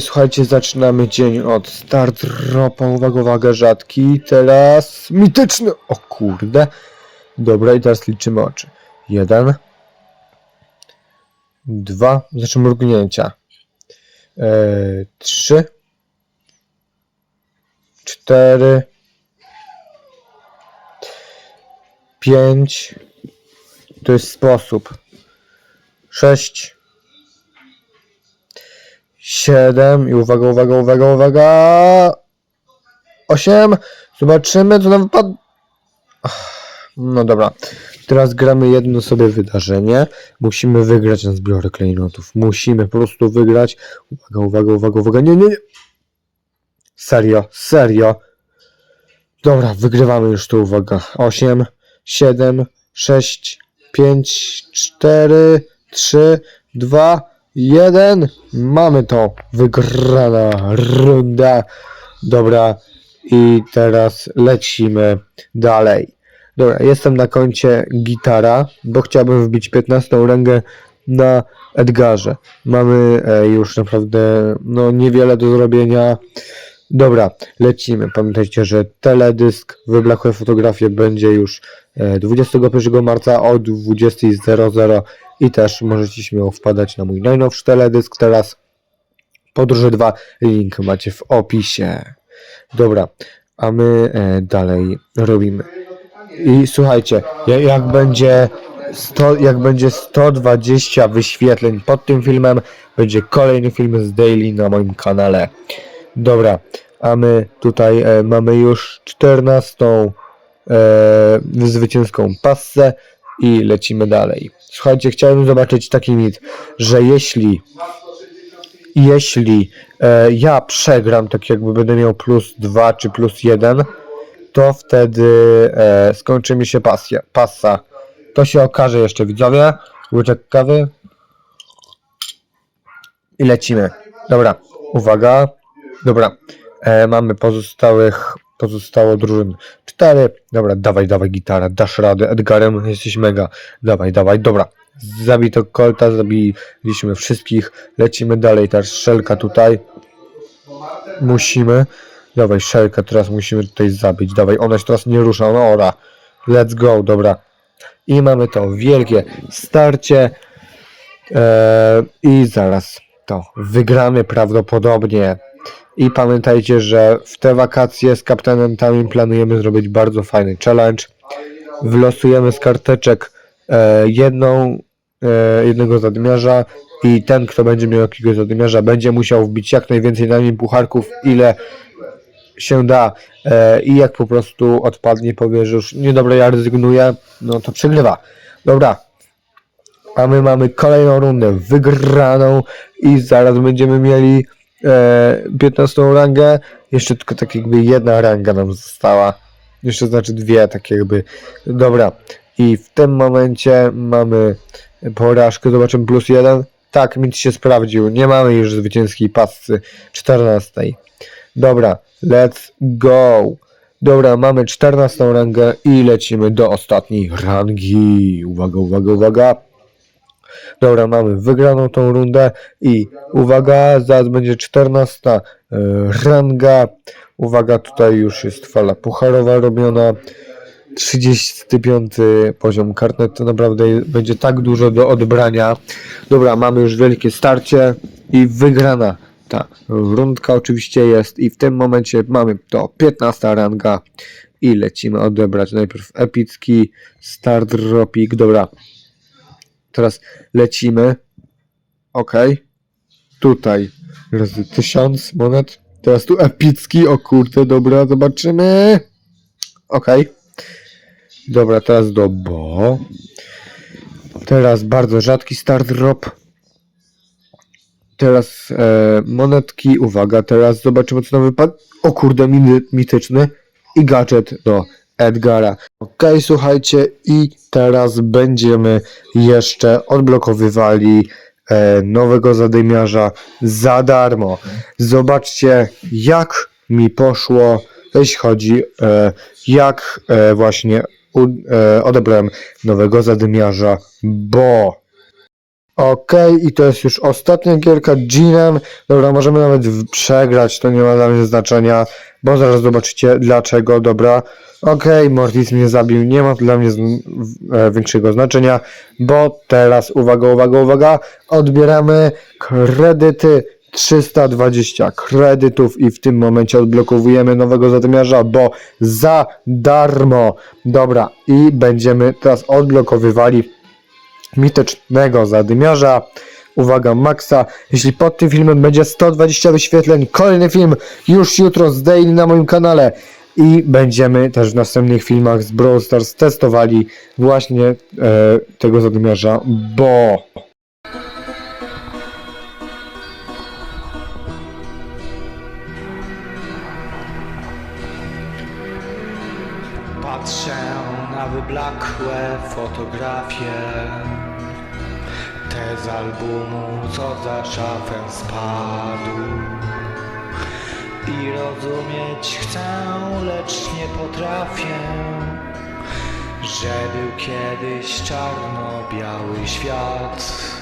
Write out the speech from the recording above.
Słuchajcie, zaczynamy dzień od start. Ropa, uwaga, uwaga, rzadki, teraz mityczny, o kurde, dobra i teraz liczymy oczy, jeden, dwa, znaczy mrugnięcia, eee, trzy, cztery, pięć, to jest sposób, sześć, siedem i uwaga, uwaga, uwaga, uwaga. Osiem. Zobaczymy, co nam wypadło. No dobra. Teraz gramy jedno sobie wydarzenie. Musimy wygrać na zbiorę klejnotów. Musimy po prostu wygrać. Uwaga, uwaga, uwaga, uwaga. Nie, nie, nie. Serio, serio. Dobra, wygrywamy już tu, uwaga. 8, 7, 6, 5, 4, 3, 2, jeden. Mamy to. Wygrana runda. Dobra. I teraz lecimy dalej. Dobra, jestem na koncie gitara, bo chciałbym wbić 15 rangę na Edgarze. Mamy e, już naprawdę no niewiele do zrobienia. Dobra, lecimy. Pamiętajcie, że teledysk Wyblakłe fotografie będzie już e, 21 marca o 20.00 i też możecie śmiało wpadać na mój najnowszy teledysk teraz. Podróże 2, link macie w opisie. Dobra, a my e, dalej robimy. I słuchajcie, ja- jak będzie 100, jak będzie 120 wyświetleń pod tym filmem, będzie kolejny film z Daily na moim kanale. Dobra, a my tutaj e, mamy już 14 e, zwycięską passę i lecimy dalej. Słuchajcie, chciałem zobaczyć taki mit, że jeśli jeśli e, ja przegram, tak jakby będę miał plus 2 czy plus 1, to wtedy e, skończy mi się pasja, passa. To się okaże jeszcze widzowie. Łyczek kawy. I lecimy. Dobra, uwaga. Dobra, e, mamy pozostałych, pozostało drużyn. Cztery. Dobra, dawaj, dawaj gitara, dasz radę. Edgarem jesteś mega. Dawaj, dawaj, dobra. Zabij to kolta, zabiliśmy wszystkich. Lecimy dalej, teraz szelka tutaj. Musimy. Dawaj, szelkę teraz musimy tutaj zabić. Dawaj, ona się teraz nie rusza, no ora. Let's go, dobra. I mamy to wielkie starcie. Eee, I zaraz to wygramy prawdopodobnie. I pamiętajcie, że w te wakacje z kapitanem Tamim planujemy zrobić bardzo fajny challenge. Wylosujemy z karteczek e, jedną, e, jednego zadymiarza i ten, kto będzie miał jakiegoś zadymiarza, będzie musiał wbić jak najwięcej na nim pucharków, ile się da. E, I jak po prostu odpadnie, powie, że już nie dobra, ja rezygnuję, no to przegrywa. Dobra. A my mamy kolejną rundę wygraną i zaraz będziemy mieli e, 15 rangę. Jeszcze tylko tak jakby jedna ranga nam została. Jeszcze znaczy dwie, tak jakby. Dobra. I w tym momencie mamy porażkę. Zobaczymy plus jeden. Tak, mit się sprawdził. Nie mamy już zwycięskiej pascy 14. Dobra, let's go. Dobra, mamy 14 rangę i lecimy do ostatniej rangi. Uwaga, uwaga, uwaga. Dobra, mamy wygraną tą rundę i uwaga, zaraz będzie 14 e, ranga. Uwaga, tutaj już jest fala pucharowa robiona. 35 poziom karnet to naprawdę będzie tak dużo do odbrania. Dobra, mamy już wielkie starcie i wygrana ta rundka oczywiście jest i w tym momencie mamy to 15 ranga i lecimy odebrać najpierw epicki start dropik. Dobra, teraz lecimy. Ok, tutaj razy 1000 monet. Teraz tu epicki, o kurde, dobra, zobaczymy. Ok. Dobra, teraz do bo. Teraz bardzo rzadki start drop. Teraz e, monetki, uwaga, teraz zobaczymy co nam wypadł. O kurde, miny, mityczny i gadżet do Edgara. Ok, słuchajcie, i teraz będziemy jeszcze odblokowywali e, nowego zadymiarza za darmo. Zobaczcie, jak mi poszło, jeśli chodzi, e, jak e, właśnie u, e, odebrałem nowego zadymiarza, bo Okej, i to jest już ostatnia gierka Ginem. Dobra, możemy nawet przegrać, to nie ma dla mnie znaczenia, bo zaraz zobaczycie dlaczego. Dobra, okej, Mortis mnie zabił, nie ma to dla mnie z, e, większego znaczenia, bo teraz, uwaga, uwaga, uwaga, odbieramy kredyty 320 kredytów i w tym momencie odblokowujemy nowego zadymiarza, bo za darmo. Dobra, i będziemy teraz odblokowywali mitycznego zadymiarza. Uwaga, Maxa. Jeśli pod tym filmem będzie 120 wyświetleń, kolejny film już jutro z Daily na moim kanale. I będziemy też w następnych filmach z Brawl Stars testowali właśnie e, tego zadymiarza, bo... Patrzę na wyblakłe fotografie. Te z albumu, co za szafę spadł I rozumieć chcę, lecz nie potrafię. Że był kiedyś czarno-biały świat